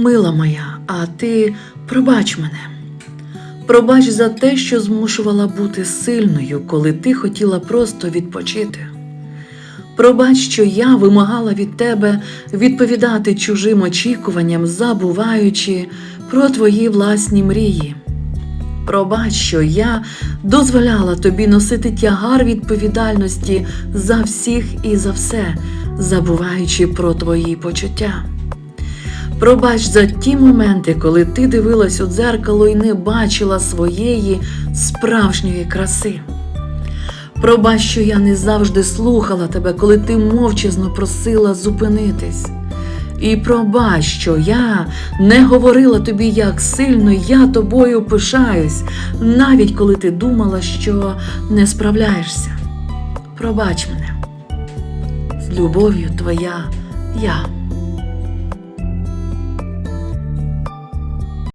Мила моя, а ти пробач мене. Пробач за те, що змушувала бути сильною, коли ти хотіла просто відпочити. Пробач, що я вимагала від тебе відповідати чужим очікуванням, забуваючи про твої власні мрії. Пробач, що я дозволяла тобі носити тягар відповідальності за всіх і за все, забуваючи про твої почуття. Пробач за ті моменти, коли ти дивилась у дзеркало і не бачила своєї справжньої краси. Пробач, що я не завжди слухала тебе, коли ти мовчазно просила зупинитись. І пробач, що я не говорила тобі, як сильно я тобою пишаюсь, навіть коли ти думала, що не справляєшся. Пробач мене. З любов'ю твоя я.